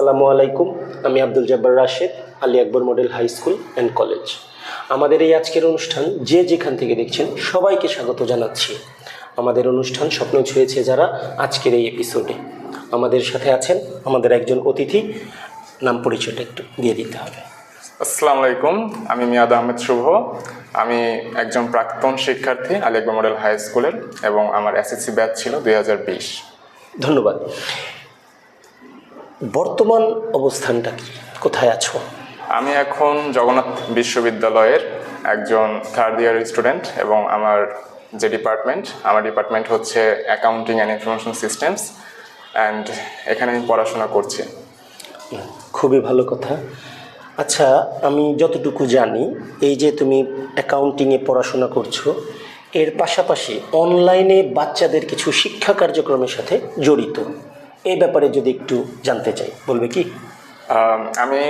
আসসালামু আলাইকুম। আমি Abdul Jabbar Rashed Ali Akbar model high school and college আমাদের এই আজকের অনুষ্ঠান যে যেখান থেকে দেখছেন সবাইকে স্বাগত জানাচ্ছি। আমাদের অনুষ্ঠান স্বপ্ন ছুঁয়েছে যারা আজকের এই এপিসোডে আমাদের সাথে আছেন আমাদের একজন অতিথি। নাম পরিচয়টা একটু দিয়ে দিতে হবে। আসসালামু আলাইকুম আমি মিয়াদ আহমেদ শুভ। আমি একজন প্রাক্তন শিক্ষার্থী আলী আকবর মডেল হাই স্কুলের এবং আমার এসএসসি ব্যাচ ছিল দুই হাজার বিশ। ধন্যবাদ। বর্তমান অবস্থানটা কি? কোথায় আছো? আমি এখন জগন্নাথ বিশ্ববিদ্যালয়ের একজন থার্ড ইয়ার স্টুডেন্ট এবং আমার যে ডিপার্টমেন্ট আমার ডিপার্টমেন্ট হচ্ছে accounting and information systems and এখানে আমি পড়াশোনা করছি। খুবই ভালো কথা। আচ্ছা আমি যতটুকু জানি এই যে তুমি অ্যাকাউন্টিংয়ে পড়াশোনা করছ এর পাশাপাশি অনলাইনে বাচ্চাদের কিছু শিক্ষা কার্যক্রমের সাথে জড়িত। এই ব্যাপারে যদি একটু জানতে চাই, বলবে কি? আমি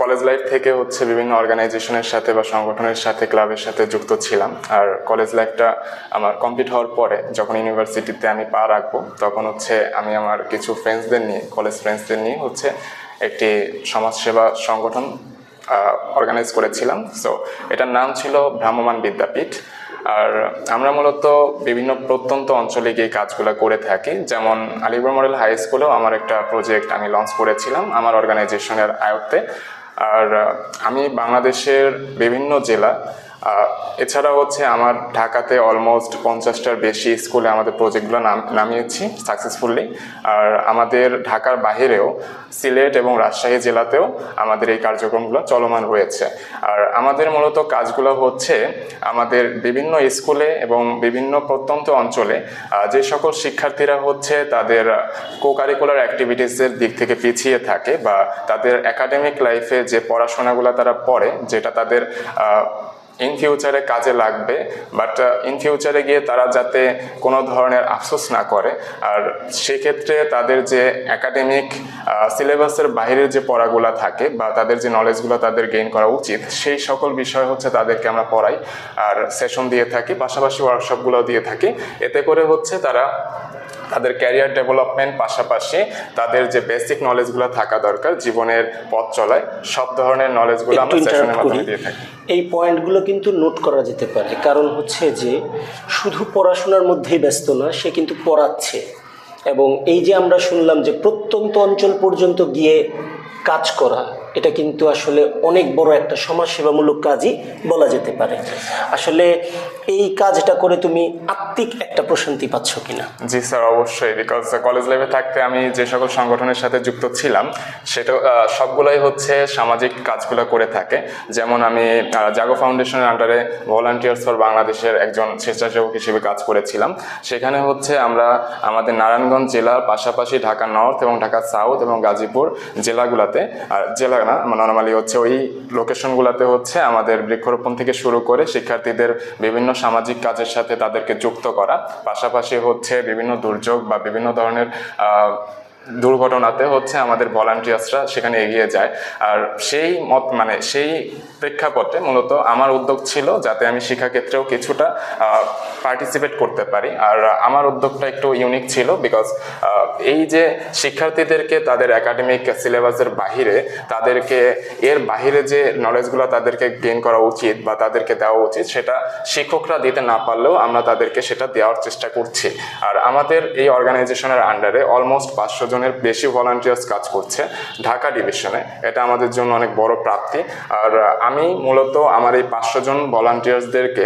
কলেজ লাইফ থেকে হচ্ছে বিভিন্ন অর্গানাইজেশনের সাথে বা সংগঠনের সাথে, ক্লাবের সাথে যুক্ত ছিলাম। আর কলেজ লাইফটা আমার কমপ্লিট হওয়ার পরে যখন ইউনিভার্সিটিতে আমি পা রাখব, তখন হচ্ছে আমি আমার কিছু ফ্রেন্ডসদের নিয়ে কলেজ ফ্রেন্ডসদের নিয়ে হচ্ছে একটি সমাজসেবা সংগঠন অর্গানাইজ করেছিলাম। সো এটার নাম ছিল ভ্রাম্যমান বিদ্যাপীঠ। আর আমরা মূলত বিভিন্ন প্রত্যন্ত অঞ্চলে গিয়ে কাজগুলো করে থাকি। যেমন আলিপুর মডেল হাই স্কুলেও আমার একটা প্রজেক্ট আমি লঞ্চ করেছিলাম আমার অর্গানাইজেশনের আয়ত্তে। আর আমি বাংলাদেশের বিভিন্ন জেলা এছাড়া হচ্ছে আমার ঢাকাতে অলমোস্ট পঞ্চাশটার বেশি স্কুলে আমাদের প্রজেক্টগুলো নাম, নামিয়েছি সাকসেসফুলি আর আমাদের ঢাকার বাহিরেও সিলেট এবং রাজশাহী জেলাতেও আমাদের এই কার্যক্রমগুলো চলমান রয়েছে। আর আমাদের মূলত কাজগুলো হচ্ছে আমাদের বিভিন্ন স্কুলে এবং বিভিন্ন প্রত্যন্ত অঞ্চলে যে সকল শিক্ষার্থীরা হচ্ছে তাদের কো কারিকুলার অ্যাক্টিভিটিসের দিক থেকে পিছিয়ে থাকে বা তাদের একাডেমিক লাইফে যে পড়াশোনাগুলো তারা পড়ে, যেটা তাদের ইন ফিউচারে কাজে লাগবে বাট ইন ফিউচারে গিয়ে তারা যাতে কোনো ধরনের আফসোস না করে আর সেক্ষেত্রে তাদের যে একাডেমিক সিলেবাসের বাইরের যে পড়াগুলো থাকে বা তাদের যে নলেজগুলো তাদের গেইন করা উচিত সেই সকল বিষয় হচ্ছে তাদেরকে আমরা পড়াই আর সেশন দিয়ে থাকি পাশাপাশি ওয়ার্কশপগুলো দিয়ে থাকি এতে করে হচ্ছে তারা তাদের ক্যারিয়ার ডেভেলপমেন্ট পাশাপাশি তাদের যে বেসিক নলেজগুলো থাকা দরকার জীবনের পথ চলায় সব ধরনের নলেজগুলো আমরা সেশনের মাধ্যমে দিয়ে থাকি। এই পয়েন্টগুলো কিন্তু নোট করা যেতে পারে। কারণ হচ্ছে যে, শুধু পড়াশোনার মধ্যেই ব্যস্ত না, সে কিন্তু পড়াচ্ছে। এবং এই যে আমরা শুনলাম যে প্রত্যন্ত অঞ্চল পর্যন্ত গিয়ে কাজ করা এটা কিন্তু আসলে অনেক বড় একটা সমাজসেবামূলক কাজই বলা যেতে পারে। আসলে এই কাজটা করে তুমি আত্মিক একটা প্রশান্তি পাচ্ছ কিনা? জি স্যার, অবশ্যই বিকজ কলেজ লাইফে থাকতে আমি যে সকল সংগঠনের সাথে যুক্ত ছিলাম, সেটা সবগুলোই হচ্ছে সামাজিক কাজগুলো করে থাকে। যেমন আমি জাগো ফাউন্ডেশনের আন্ডারে ভলান্টিয়ার্স ফর বাংলাদেশের একজন স্বেচ্ছাসেবক হিসেবে কাজ করেছিলাম। সেখানে হচ্ছে আমরা আমাদের নারায়ণগঞ্জ জেলার পাশাপাশি ঢাকা নর্থ এবং ঢাকা সাউথ এবং গাজীপুর জেলাগুলোতে, আর জেলা না নর্মালি হচ্ছে ওই লোকেশনগুলোতে হচ্ছে আমাদের বৃক্ষরোপণ থেকে শুরু করে শিক্ষার্থীদের বিভিন্ন সামাজিক কাজের সাথে তাদেরকে যুক্ত করা। পাশাপাশি হচ্ছে বিভিন্ন দুর্যোগ বা বিভিন্ন ধরনের দুর্ঘটনাতে হচ্ছে আমাদের ভলান্টিয়ার্সরা সেখানে এগিয়ে যায়। আর সেই মত মানে সেই প্রেক্ষাপটে মূলত আমার উদ্যোগ ছিল যাতে আমি শিক্ষাক্ষেত্রেও কিছুটা পার্টিসিপেট করতে পারি। আর আমার উদ্যোগটা একটু ইউনিক ছিল বিকজ এই যে শিক্ষার্থীদেরকে তাদের একাডেমিক সিলেবাসের বাহিরে, তাদেরকে, এর বাহিরে যে নলেজগুলো তাদেরকে গেইন করা উচিত বা তাদেরকে দেওয়া উচিত, সেটা শিক্ষকরা দিতে না পারলেও আমরা তাদেরকে সেটা দেওয়ার চেষ্টা করছি। আর আমাদের এই অর্গানাইজেশনের আন্ডারে অলমোস্ট পাঁচশো জনের বেশি ভলান্টিয়ার্স কাজ করছে ঢাকা ডিভিশনে এটা আমাদের জন্য অনেক বড় প্রাপ্তি। আর আমি মূলত আমার এই পাঁচশো জন ভলান্টিয়ার্সদেরকে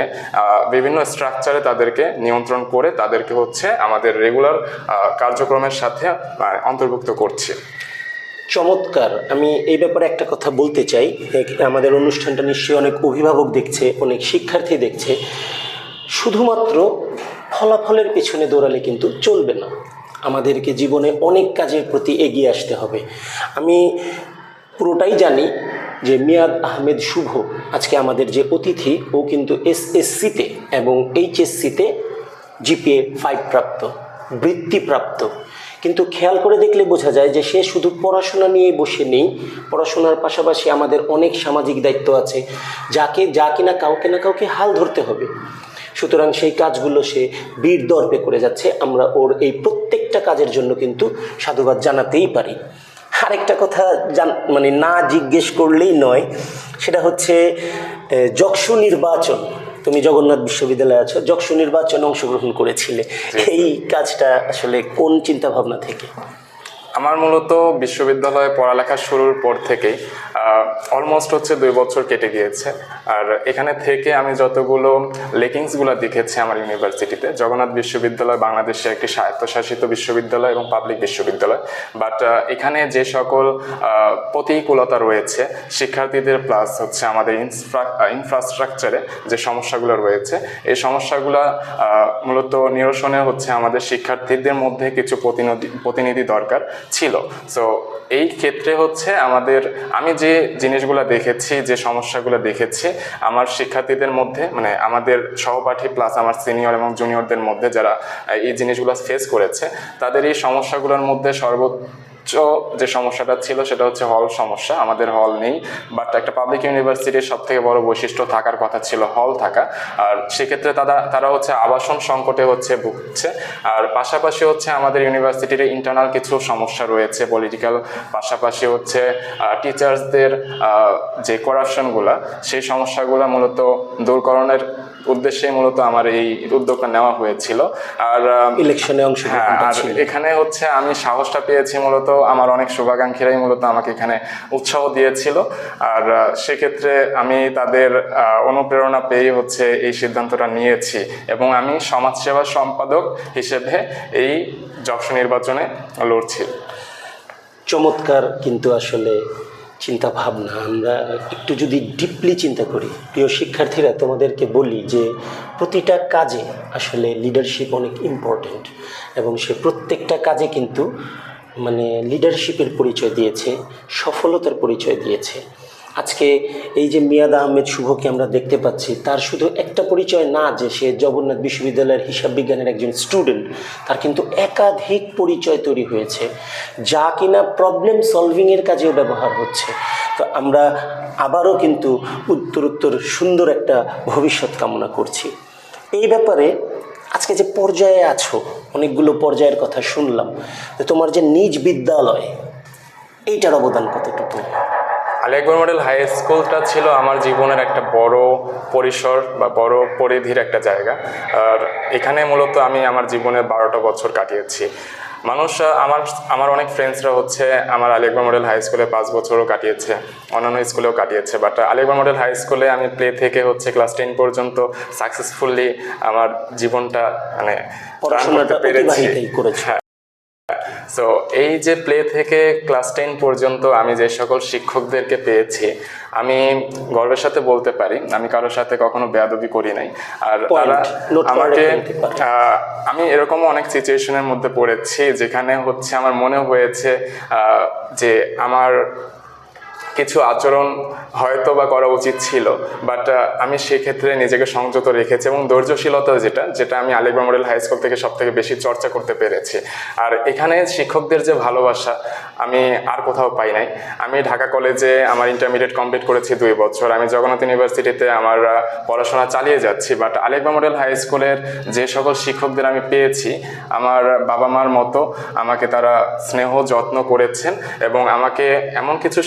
বিভিন্ন স্ট্রাকচারে তাদেরকে নিয়ন্ত্রণ করে তাদেরকে হচ্ছে আমাদের রেগুলার কার্যক্রমের সাথে অন্তর্ভুক্ত করছি। চমৎকার। আমি এই ব্যাপারে একটা কথা বলতে চাই। আমাদের অনুষ্ঠানটা নিশ্চয়ই অনেক অভিভাবক দেখছে, অনেক শিক্ষার্থী দেখছে। শুধুমাত্র ফলাফলের পেছনে দৌড়ালে কিন্তু চলবে না। আমাদেরকে জীবনে অনেক কাজের প্রতি এগিয়ে আসতে হবে। আমি পুরোটাই জানি যে মিয়াদ আহমেদ শুভ আজকে আমাদের যে অতিথি, ও কিন্তু এসএসসিতে এবং এইচএসসিতে জিপিএ ফাইভ প্রাপ্ত বৃত্তিপ্রাপ্ত কিন্তু খেয়াল করে দেখলে বোঝা যায় যে সে শুধু পড়াশোনা নিয়ে বসে নেই, পড়াশোনার পাশাপাশি আমাদের অনেক সামাজিক দায়িত্ব আছে, যাকে, যা কিনা কাউকে না কাউকে হাল ধরতে হবে। সুতরাং সেই কাজগুলো সে বীর দর্পে করে যাচ্ছে। আমরা ওর এই প্রত্যেকটা কাজের জন্য কিন্তু সাধুবাদ জানাতেই পারি। আরেকটা কথা জান মানে না জিজ্ঞেস করলেই নয় সেটা হচ্ছে যক্ষু নির্বাচন। তুমি জগন্নাথ বিশ্ববিদ্যালয়ে আছো যক্ষু নির্বাচনে অংশগ্রহণ করেছিলে। এই কাজটা আসলে কোন চিন্তা ভাবনা থেকে? আমার মূলত বিশ্ববিদ্যালয়ে পড়ালেখা শুরুর পর থেকেই অলমোস্ট হচ্ছে দুই বছর কেটে গিয়েছে। আর এখানে থেকে আমি যতগুলো লেকিংসগুলো দেখেছি আমার ইউনিভার্সিটিতে, জগন্নাথ বিশ্ববিদ্যালয় বাংলাদেশে একটি স্বায়ত্তশাসিত বিশ্ববিদ্যালয় এবং পাবলিক বিশ্ববিদ্যালয়। বাট এখানে যে সকল প্রতিকূলতা রয়েছে, শিক্ষার্থীদের প্লাস হচ্ছে আমাদের ইনফ্রাস্ট্রাকচারে যে সমস্যাগুলো রয়েছে, এই সমস্যাগুলো মূলত নিরসনে হচ্ছে আমাদের শিক্ষার্থীদের মধ্যে কিছু প্রতিনিধি প্রতিনিধি দরকার। ছিল। সো এই ক্ষেত্রে হচ্ছে আমাদের, আমি যে জিনিসগুলো দেখেছি, যে সমস্যাগুলো দেখেছি, আমার শিক্ষার্থীদের মধ্যে মানে আমাদের সহপাঠী প্লাস আমার সিনিয়র এবং জুনিয়রদের মধ্যে যারা এই জিনিসগুলো ফেস করেছে, তাদের এই সমস্যাগুলোর মধ্যে সর্বোচ্চ যে সমস্যাটা ছিল সেটা হচ্ছে হল সমস্যা। আমাদের হল নেই বাট একটা পাবলিক ইউনিভার্সিটির সব থেকে বড় বৈশিষ্ট্য থাকার কথা ছিল হল থাকা। আর সেক্ষেত্রে তারা তারা হচ্ছে আবাসন সংকটে হচ্ছে ভুগছে। আর পাশাপাশি হচ্ছে আমাদের ইউনিভার্সিটির ইন্টারনাল কিছু সমস্যা রয়েছে পলিটিক্যাল পাশাপাশি হচ্ছে টিচার্সদের যে করাপশনগুলা সেই সমস্যাগুলো মূলত দূরকরণের উদ্দেশ্যে মূলত আমার এই উদ্যোগটা নেওয়া হয়েছিল। আর ইলেকশনে হ্যাঁ আর এখানে হচ্ছে আমি সাহসটা পেয়েছি মূলত আমার অনেক শুভাকাঙ্ক্ষীরাই মূলত আমাকে এখানে উৎসাহ দিয়েছিল। আর সেক্ষেত্রে আমি তাদের অনুপ্রেরণা পেয়ে হচ্ছে এই সিদ্ধান্তটা নিয়েছি এবং আমি সমাজসেবা সম্পাদক হিসেবে এই যক্ষ নির্বাচনে লড়ছি। চমৎকার কিন্তু আসলে চিন্তা ভাবনা আমরা একটু যদি ডিপলি চিন্তা করি, প্রিয় শিক্ষার্থীরা, তোমাদেরকে বলি যে প্রতিটা কাজে আসলে লিডারশিপ অনেক ইম্পর্ট্যান্ট এবং সে প্রত্যেকটা কাজে কিন্তু মানে লিডারশিপের পরিচয় দিয়েছে, সফলতার পরিচয় দিয়েছে। আজকে এই যে মিয়াদ আহমেদ শুভকে আমরা দেখতে পাচ্ছি, তার শুধু একটা পরিচয় না যে সে জগন্নাথ বিশ্ববিদ্যালয়ের হিসাব বিজ্ঞানের একজন স্টুডেন্ট তার কিন্তু একাধিক পরিচয় তৈরি হয়েছে, যা কিনা প্রবলেম সলভিংয়ের কাজেও ব্যবহার হচ্ছে। তো আমরা আবারও কিন্তু উত্তরোত্তর সুন্দর একটা ভবিষ্যৎ কামনা করছি। এই ব্যাপারে আজকে যে পর্যায়ে আছো, অনেকগুলো পর্যায়ের কথা শুনলাম তোমার যে নিজ বিদ্যালয়, এইটার অবদান কতটুকু? আলিয়াকবর মডেল হাই স্কুলটা ছিল আমার জীবনের একটা বড় পরিসর বা বড় পরিধির একটা জায়গা। আর এখানে মূলত আমি আমার জীবনের বারোটা বছর কাটিয়েছি। মানুষ আমার আমার অনেক ফ্রেন্ডসরা হচ্ছে আমার আলী মডেল হাই স্কুলে পাঁচ বছরও কাটিয়েছে অন্যান্য স্কুলেও কাটিয়েছে বাট আলী মডেল হাই স্কুলে আমি প্লে থেকে হচ্ছে ক্লাস টেন পর্যন্ত সাকসেসফুলি আমার জীবনটা মানে পড়াশোনাটা পেরেছি। করেছে। সো এই যে প্লে থেকে ক্লাস টেন পর্যন্ত আমি যে সকল শিক্ষকদেরকে পেয়েছি আমি গর্বের সাথে বলতে পারি আমি কারোর সাথে কখনো বেয়াদবি করি নাই। আর তারা আমাকে আমি এরকম অনেক সিচুয়েশনের মধ্যে পড়েছি যেখানে হচ্ছে আমার মনে হয়েছে যে আমার কিছু আচরণ হয়তো বা করা উচিত ছিল বাট আমি সেক্ষেত্রে নিজেকে সংযত রেখেছি এবং ধৈর্যশীলতা যেটা যেটা আমি আলিগড় মডেল হাই স্কুল থেকে সব থেকে বেশি চর্চা করতে পেরেছি। আর এখানে শিক্ষকদের যে ভালোবাসা, আমি আর কোথাও পাই নাই। আমি ঢাকা কলেজে আমার ইন্টারমিডিয়েট কমপ্লিট করেছি দুই বছর। আমি জগন্নাথ ইউনিভার্সিটিতে আমার পড়াশোনা চালিয়ে যাচ্ছি বাট আলিগড় মডেল হাই স্কুলের যে সকল শিক্ষকদের আমি পেয়েছি, আমার বাবা মার মতো আমাকে তারা স্নেহ, যত্ন করেছেন এবং আমাকে এমন কিছু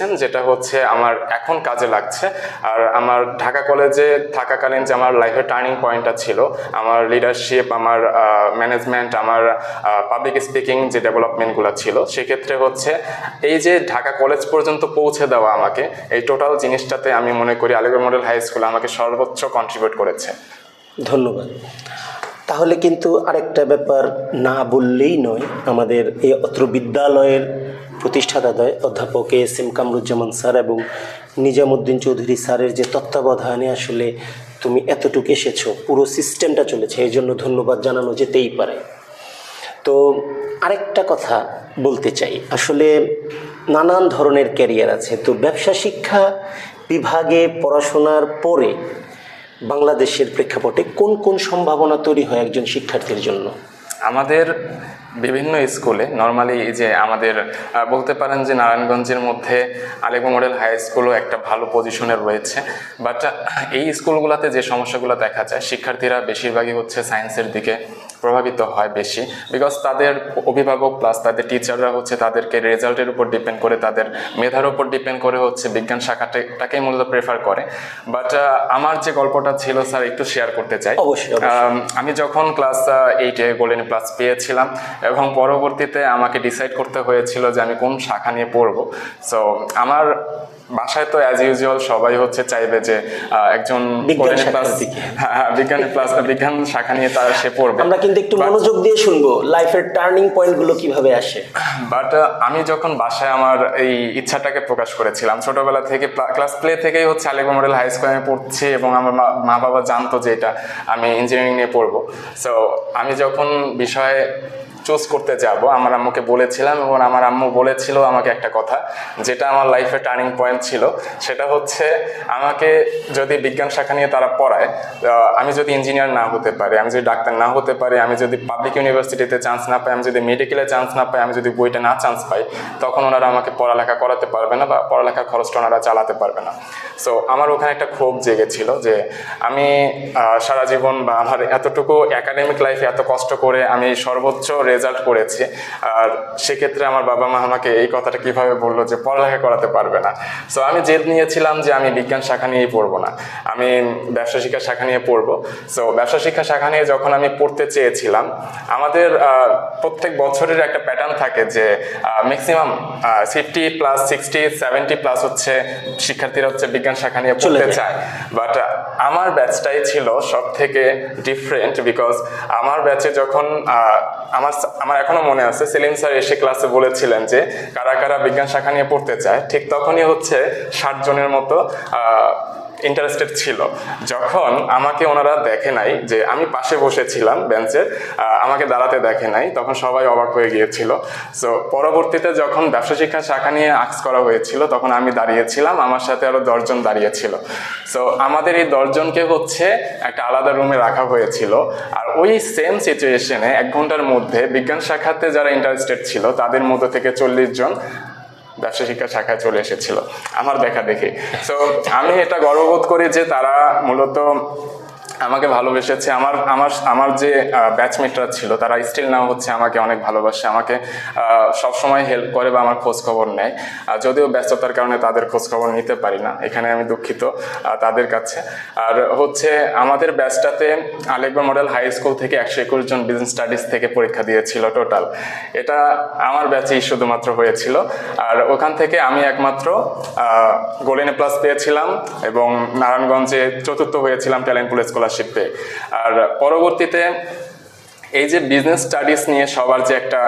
শিখিয়েছেন যেটা হচ্ছে আমার এখন কাজে লাগছে। আর আমার ঢাকা কলেজে থাকাকালীন যে আমার লাইফের টার্নিং পয়েন্টটা ছিল, আমার লিডারশিপ আমার ম্যানেজমেন্ট আমার পাবলিক স্পিকিং যে ডেভেলপমেন্টগুলো ছিল, সেক্ষেত্রে হচ্ছে এই যে ঢাকা কলেজ পর্যন্ত পৌঁছে দেওয়া আমাকে, এই টোটাল জিনিসটাতে আমি মনে করি আলিগড় মডেল হাই স্কুল আমাকে সর্বোচ্চ কন্ট্রিবিউট করেছে। ধন্যবাদ। তাহলে কিন্তু আরেকটা ব্যাপার না বললেই নয়, আমাদের এই অত্র বিদ্যালয়ের প্রতিষ্ঠাতাদয় অধ্যাপক এস এম কামরুজ্জামান স্যার এবং নিজামুদ্দিন চৌধুরী স্যারের যে তত্ত্বাবধানে আসলে তুমি এতটুকু এসেছ, পুরো সিস্টেমটা চলেছে, এই জন্য ধন্যবাদ জানানো যেতেই পারে। তো আরেকটা কথা বলতে চাই, আসলে নানান ধরনের ক্যারিয়ার আছে, তো ব্যবসা শিক্ষা বিভাগে পড়াশোনার পরে বাংলাদেশের প্রেক্ষাপটে কোন কোন সম্ভাবনা তৈরি হয় একজন শিক্ষার্থীর জন্য? আমাদের বিভিন্ন স্কুলে নর্মালি এই যে আমাদের বলতে পারেন যে নারায়ণগঞ্জের মধ্যে আলিগড় মডেল হাই স্কুলও একটা ভালো পজিশনে রয়েছে। বাট এই স্কুলগুলোতে যে সমস্যাগুলো দেখা যায়, শিক্ষার্থীরা বেশিরভাগই হচ্ছে সায়েন্সের দিকে প্রভাবিত হয় বেশি। বিকজ তাদের অভিভাবক প্লাস তাদের টিচাররা হচ্ছে তাদেরকে রেজাল্টের উপর ডিপেন্ড করে তাদের মেধার উপর ডিপেন্ড করে হচ্ছে বিজ্ঞান শাখাটাকেই মূলত প্রেফার করে। বাট আমার যে গল্পটা ছিল স্যার একটু শেয়ার করতে চাই। আমি যখন ক্লাস এইটে গোল্ডেন প্লাস পেয়েছিলাম এবং পরবর্তীতে আমাকে ডিসাইড করতে হয়েছিল যে আমি কোন শাখা নিয়ে পড়ব। সো আমার বাসায় তো অ্যাজ ইউজুয়াল সবাই হচ্ছে চাইবে যে একজন বিজ্ঞান দিকে। হ্যাঁ হ্যাঁ, বিজ্ঞান প্লাস বিজ্ঞান শাখা নিয়ে তার সে পড়বে। আমরা কিন্তু একটু মনোযোগ দিয়ে শুনব লাইফের টার্নিং পয়েন্টগুলো কীভাবে আসে। বাট আমি যখন বাসায় আমার এই ইচ্ছাটাকে প্রকাশ করেছিলাম ছোটবেলা থেকে ক্লাস প্লে থেকেই হচ্ছে আলিগড় মডেল হাই স্কুলে আমি পড়ছি এবং আমার মা- মা বাবা জানতো যে এটা আমি ইঞ্জিনিয়ারিং নিয়ে পড়ব। সো আমি যখন বিষয়ে চুজ করতে যাব। আমার আম্মুকে বলেছিলাম এবং আমার আম্মু বলেছিল আমাকে একটা কথা, যেটা আমার লাইফে টার্নিং পয়েন্ট ছিল। সেটা হচ্ছে আমাকে যদি বিজ্ঞান শাখা নিয়ে তারা পড়ায় আমি যদি ইঞ্জিনিয়ার না হতে পারি, আমি যদি ডাক্তার না হতে পারি, আমি যদি পাবলিক ইউনিভার্সিটিতে চান্স না পাই, আমি যদি মেডিকেলে চান্স না পাই, আমি যদি বইটা না চান্স পাই, তখন ওনারা আমাকে পড়ালেখা করাতে পারবে না বা পড়ালেখার খরচটা ওনারা চালাতে পারবে না। সো আমার ওখানে একটা ক্ষোভ জেগেছিল যে আমি সারা জীবন বা আমার এতটুকু একাডেমিক লাইফে এত কষ্ট করে আমি সর্বোচ্চ রেজাল্ট করেছি। আর সেক্ষেত্রে আমার বাবা মা আমাকে এই কথাটা কীভাবে বলল যে পড়ালেখা করাতে পারবে না। সো আমি জেদ নিয়েছিলাম যে আমি বিজ্ঞান শাখা নিয়েই পড়ব না। আমি ব্যবসা শিক্ষা শাখা নিয়ে পড়ব। সো ব্যবসা শিক্ষা শাখা নিয়ে যখন আমি পড়তে চেয়েছিলাম আমাদের প্রত্যেক বছরের একটা প্যাটার্ন থাকে যে maximum fifty plus sixty seventy plus হচ্ছে শিক্ষার্থীরা হচ্ছে বিজ্ঞান শাখা নিয়ে পড়তে চায়। বাট আমার ব্যাচটাই ছিল সব থেকে ডিফারেন্ট বিকজ আমার ব্যাচে যখন আমার আমার এখনও মনে আছে, সেলিম স্যার এসে ক্লাসে বলেছিলেন যে কারা কারা বিজ্ঞান শাখা নিয়ে পড়তে চায়, ঠিক তখনই হচ্ছে ষাট জনের মতো ইন্টারেস্টেড ছিল। যখন আমাকে ওনারা দেখে নাই যে আমি পাশে বসেছিলাম বেঞ্চে আমাকে দাঁড়াতে দেখে নাই, তখন সবাই অবাক হয়ে গিয়েছিল। সো পরবর্তীতে যখন ব্যবসা শিক্ষা শাখা নিয়ে আক্স করা হয়েছিল, তখন আমি দাঁড়িয়েছিলাম, আমার সাথে আরও দশজন দাঁড়িয়েছিল। সো আমাদের এই দশজনকে হচ্ছে একটা আলাদা রুমে রাখা হয়েছিল। আর ওই সেম সিচুয়েশনে এক ঘণ্টার মধ্যে বিজ্ঞান শাখাতে যারা ইন্টারেস্টেড ছিল, তাদের মধ্যে থেকে চল্লিশ জন ব্যবসা শিক্ষা শাখায় চলে এসেছিল, আমার দেখা দেখে। সো আমি এটা গর্ববোধ করি যে তারা মূলত আমাকে ভালোবেসেছে। আমার আমার আমার যে ব্যাচমেটরা ছিল, তারা স্টিল নাও হচ্ছে আমাকে অনেক ভালোবাসে, আমাকে সব সময় হেল্প করে বা আমার খোঁজ খবর নেয়। আর যদিও ব্যস্ততার কারণে তাদের খোঁজ খবর নিতে পারি না, এখানে আমি দুঃখিত তাদের কাছে। আর হচ্ছে আমাদের ব্যাচটাতে আলেকবার মডেল হাই স্কুল থেকে একশো একুশ জন বিজনেস স্টাডিজ থেকে পরীক্ষা দিয়েছিল টোটাল এটা আমার ব্যাচেই শুধুমাত্র হয়েছিল। আর ওখান থেকে আমি একমাত্র গোল্ডেন প্লাস পেয়েছিলাম এবং নারায়ণগঞ্জে চতুর্থ হয়েছিলাম ট্যালেন্ট পুল স্কলারশিপে আর পরবর্তীতে এই যে বিজনেস স্টাডিজ নিয়ে সবার যে একটা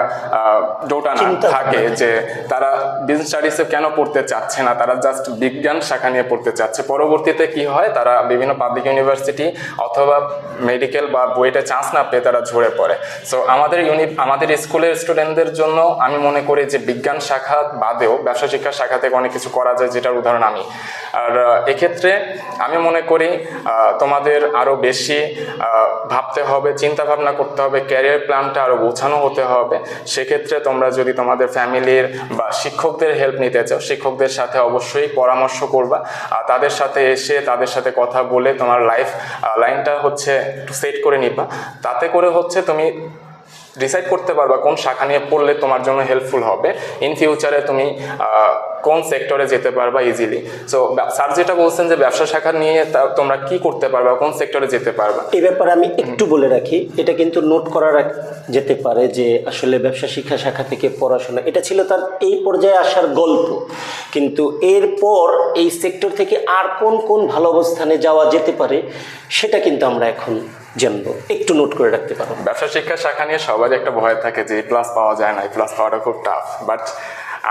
ডোটানা থাকে যে তারা বিজনেস স্টাডিজে কেন পড়তে চাচ্ছে না তারা জাস্ট বিজ্ঞান শাখা নিয়ে পড়তে চাচ্ছে। পরবর্তীতে কি হয় তারা বিভিন্ন পাবলিক ইউনিভার্সিটি অথবা মেডিকেল বা বইটা চান্স না পেয়ে তারা ঝরে পড়ে। সো আমাদের ইউনি আমাদের স্কুলের স্টুডেন্টদের জন্য আমি মনে করি যে বিজ্ঞান শাখা বাদেও ব্যবসা শিক্ষা শাখা থেকে অনেক কিছু করা যায় যেটার উদাহরণ আমি। আর এক্ষেত্রে আমি মনে করি তোমাদের আরও বেশি ভাবতে হবে চিন্তা ভাবনা করতে হবে ক্যারিয়ার প্ল্যানটা আরও গোছানো হতে হবে। সেক্ষেত্রে তোমরা যদি তোমাদের ফ্যামিলির বা শিক্ষকদের হেল্প নিতে চাও, শিক্ষকদের সাথে অবশ্যই পরামর্শ করবা। আর তাদের সাথে এসে তাদের সাথে কথা বলে তোমার লাইফ লাইনটা হচ্ছে সেট করে নিবা। তাতে করে হচ্ছে তুমি ডিসাইড করতে পারবা কোন শাখা নিয়ে পড়লে তোমার জন্য হেল্পফুল হবে। ইন ফিউচারে তুমি কোন সেক্টরে যেতে পারবা ইজিলি সো স্যার যেটা বলছেন যে ব্যবসা শাখা নিয়ে তা- তোমরা কি করতে পারবা কোন সেক্টরে যেতে পারবা? এই ব্যাপারে আমি একটু বলে রাখি এটা কিন্তু নোট করা যেতে পারে যে আসলে ব্যবসা শিক্ষা শাখা থেকে পড়াশোনা এটা ছিল তার এই পর্যায়ে আসার গল্প। কিন্তু এরপর এই সেক্টর থেকে আর কোন কোন ভালো অবস্থানে যাওয়া যেতে পারে, সেটা কিন্তু আমরা এখন জানব। একটু নোট করে রাখতে পারো। ব্যবসা শিক্ষা শাখা নিয়ে সবারই একটা ভয় থাকে যে প্লাস পাওয়া যায় না প্লাস পাওয়াটা খুব টাফ বাট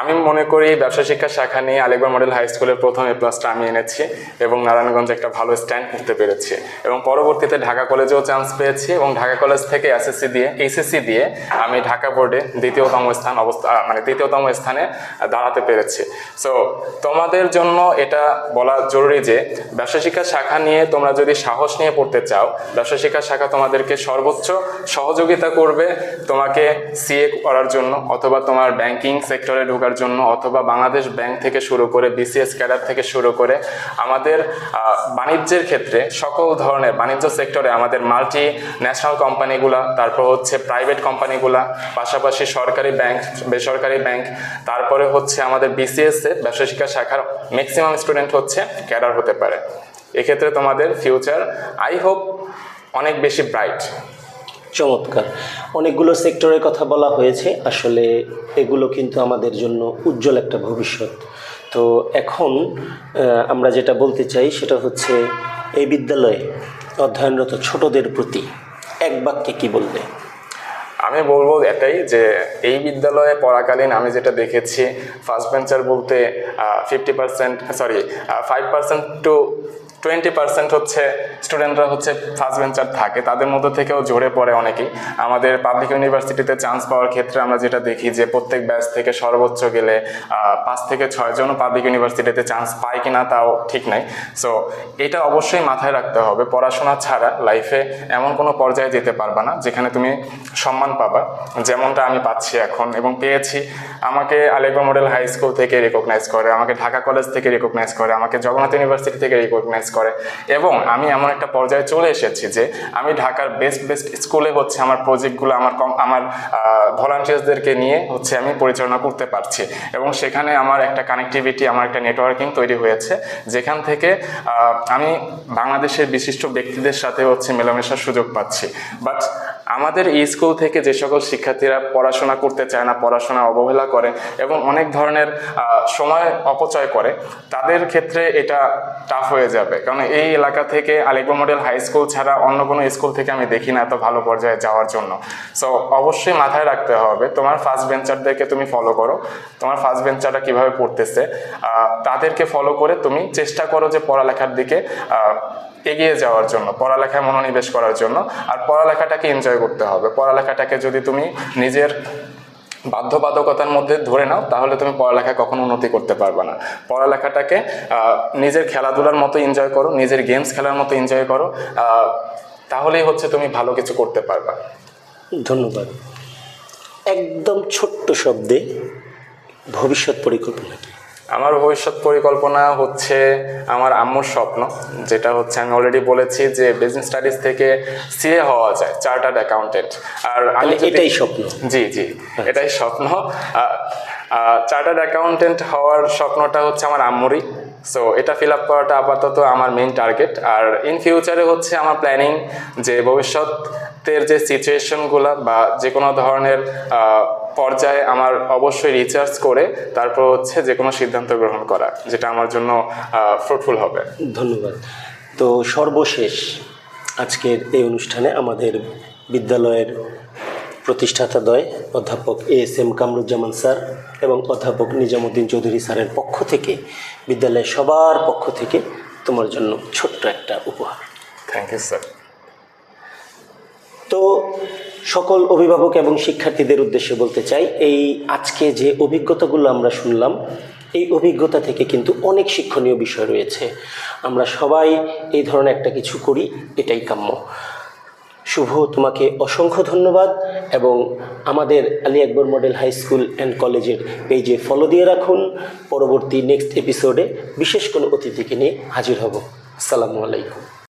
আমি মনে করি ব্যবসা শিক্ষা শাখা নিয়ে আলেকবার মডেল হাই স্কুলের প্রথম এ প্লাসটা আমি এনেছি এবং নারায়ণগঞ্জে একটা ভালো স্ট্যান্ড করতে পেরেছি। এবং পরবর্তীতে ঢাকা কলেজেও চান্স পেয়েছি এবং ঢাকা কলেজ থেকে এসএসসি দিয়ে এইচএসসি দিয়ে আমি ঢাকা বোর্ডে দ্বিতীয়তম স্থান অবস্থা মানে তৃতীয়তম স্থানে দাঁড়াতে পেরেছি। সো তোমাদের জন্য এটা বলা জরুরি যে, ব্যবসা শিক্ষা শাখা নিয়ে তোমরা যদি সাহস নিয়ে পড়তে চাও, ব্যবসা শিক্ষা শাখা তোমাদেরকে সর্বোচ্চ সহযোগিতা করবে তোমাকে সিএ করার জন্য অথবা তোমার ব্যাংকিং সেক্টরে ঢোকার ঢোকার জন্য অথবা বাংলাদেশ ব্যাংক থেকে শুরু করে বিসিএস ক্যাডার থেকে শুরু করে আমাদের বাণিজ্যের ক্ষেত্রে সকল ধরনের বাণিজ্য সেক্টরে আমাদের মাল্টি ন্যাশনাল কোম্পানিগুলা তারপর হচ্ছে প্রাইভেট কোম্পানিগুলা পাশাপাশি সরকারি ব্যাংক, বেসরকারি ব্যাংক, তারপরে হচ্ছে আমাদের বিসিএস এর ব্যবসা শিক্ষা শাখার ম্যাক্সিমাম স্টুডেন্ট হচ্ছে ক্যাডার হতে পারে। এক্ষেত্রে তোমাদের ফিউচার আই হোপ অনেক বেশি ব্রাইট চমৎকার। অনেকগুলো সেক্টরের কথা বলা হয়েছে। আসলে এগুলো কিন্তু আমাদের জন্য উজ্জ্বল একটা ভবিষ্যৎ। তো এখন আমরা যেটা বলতে চাই সেটা হচ্ছে এই বিদ্যালয়ে অধ্যয়নরত ছোটদের প্রতি এক বাক্যে কি বলবে? আমি বলব এটাই যে এই বিদ্যালয়ে পড়াকালীন আমি যেটা দেখেছি ফার্স্ট বেঞ্চার বলতে fifty percent sorry five percent to twenty percent হচ্ছে স্টুডেন্টরা হচ্ছে ফার্স্ট বেঞ্চার থাকে। তাদের মধ্যে থেকেও ঝরে পড়ে অনেকেই। আমাদের পাবলিক ইউনিভার্সিটিতে চান্স পাওয়ার ক্ষেত্রে আমরা যেটা দেখি যে প্রত্যেক ব্যাচ থেকে সর্বোচ্চ গেলে পাঁচ থেকে ছয়জনও পাবলিক ইউনিভার্সিটিতে চান্স পায় কিনা তাও ঠিক নাই। সো এটা অবশ্যই মাথায় রাখতে হবে। পড়াশোনা ছাড়া লাইফে এমন কোনো পর্যায়ে যেতে পারবা না, যেখানে তুমি সম্মান পাবা। যেমনটা আমি পাচ্ছি এখন এবং পেয়েছি। আমাকে আলেকবা মডেল হাই স্কুল থেকে রেকগনাইজ করে, আমাকে ঢাকা কলেজ থেকে রেকগনাইজ করে, আমাকে জগন্নাথ ইউনিভার্সিটি থেকে রেকগনাইজ করে। এবং আমি এমন একটা পর্যায়ে চলে এসেছি যে আমি ঢাকার বেস্ট বেস্ট স্কুলে হচ্ছে আমার প্রজেক্টগুলো আমার কম আমার ভলান্টিয়ার্সদেরকে নিয়ে হচ্ছে আমি পরিচালনা করতে পারছি। এবং সেখানে আমার একটা কানেক্টিভিটি আমার একটা নেটওয়ার্কিং তৈরি হয়েছে, যেখান থেকে আমি বাংলাদেশের বিশিষ্ট ব্যক্তিদের সাথে হচ্ছে মেলামেশার সুযোগ পাচ্ছি। বাট আমাদের এই স্কুল থেকে যে সকল শিক্ষার্থীরা পড়াশোনা করতে চায় না, পড়াশোনা অবহেলা করে এবং অনেক ধরনের সময় অপচয় করে, তাদের ক্ষেত্রে এটা টাফ হয়ে যাবে। কারণ এই এলাকা থেকে আলেকবা মডেল হাই স্কুল ছাড়া অন্য কোনো স্কুল থেকে আমি দেখি না এত ভালো পর্যায়ে যাওয়ার জন্য। সো অবশ্যই মাথায় রাখতে হবে, তোমার ফার্স্ট বেঞ্চারদেরকে তুমি ফলো করো, তোমার ফার্স্ট বেঞ্চাররা কীভাবে পড়তেছে তাদেরকে ফলো করে তুমি চেষ্টা করো যে পড়ালেখার দিকে এগিয়ে যাওয়ার জন্য, পড়ালেখায় মনোনিবেশ করার জন্য। আর পড়ালেখাটাকে এনজয় করতে হবে। পড়ালেখাটাকে যদি তুমি নিজের বাধ্যবাধকতার মধ্যে ধরে নাও, তাহলে তুমি পড়ালেখা কখনো উন্নতি করতে পারবে না। পড়ালেখাটাকে নিজের খেলাধুলার মতো এনজয় করো, নিজের গেমস খেলার মতো এনজয় করো তাহলেই হচ্ছে তুমি ভালো কিছু করতে পারবা। ধন্যবাদ। একদম ছোট্ট শব্দে ভবিষ্যৎ পরিকল্পনা কি? আমার ভবিষ্যৎ পরিকল্পনা হচ্ছে আমার আম্মুর স্বপ্ন যেটা হচ্ছে আমি অলরেডি বলেছি যে বিজনেস স্টাডিজ থেকে সিএ হওয়া যায় চার্টার্ড অ্যাকাউন্টেন্ট আর আমি এটাই স্বপ্ন। জি জি এটাই স্বপ্ন। চার্টার্ড অ্যাকাউন্টেন্ট হওয়ার স্বপ্নটা হচ্ছে আমার আম্মুরই। সো এটা ফিল আপ করাটা আপাতত আমার মেইন টার্গেট আর ইন ফিউচারে হচ্ছে আমার প্ল্যানিং যে ভবিষ্যতের যে সিচুয়েশনগুলো বা যে কোনো ধরনের পর্যায়ে আমার অবশ্যই রিচার্জ করে তারপর হচ্ছে যে কোনো সিদ্ধান্ত গ্রহণ করা, যেটা আমার জন্য ফ্রুটফুল হবে। ধন্যবাদ। তো সর্বশেষ আজকের এই অনুষ্ঠানে আমাদের বিদ্যালয়ের প্রতিষ্ঠাতাদ্বয় অধ্যাপক A S M Kamruzzaman sir এবং অধ্যাপক নিজামুদ্দিন চৌধুরী স্যারের পক্ষ থেকে বিদ্যালয়ের সবার পক্ষ থেকে তোমার জন্য ছোট্ট একটা উপহার। থ্যাংক ইউ স্যার তো সকল অভিভাবক এবং শিক্ষার্থীদের উদ্দেশ্যে বলতে চাই এই আজকে যে অভিজ্ঞতাগুলো আমরা শুনলাম এই অভিজ্ঞতা থেকে কিন্তু অনেক শিক্ষণীয় বিষয় রয়েছে। আমরা সবাই এই ধরনের একটা কিছু করি এটাই কাম্য। শুভ তোমাকে অসংখ্য ধন্যবাদ এবং আমাদের Ali Akbar model high school and কলেজের পেজে ফলো দিয়ে রাখুন। পরবর্তী নেক্সট এপিসোডে বিশেষ কোনো অতিথিকে নিয়ে হাজির হব। আসসালামু আলাইকুম।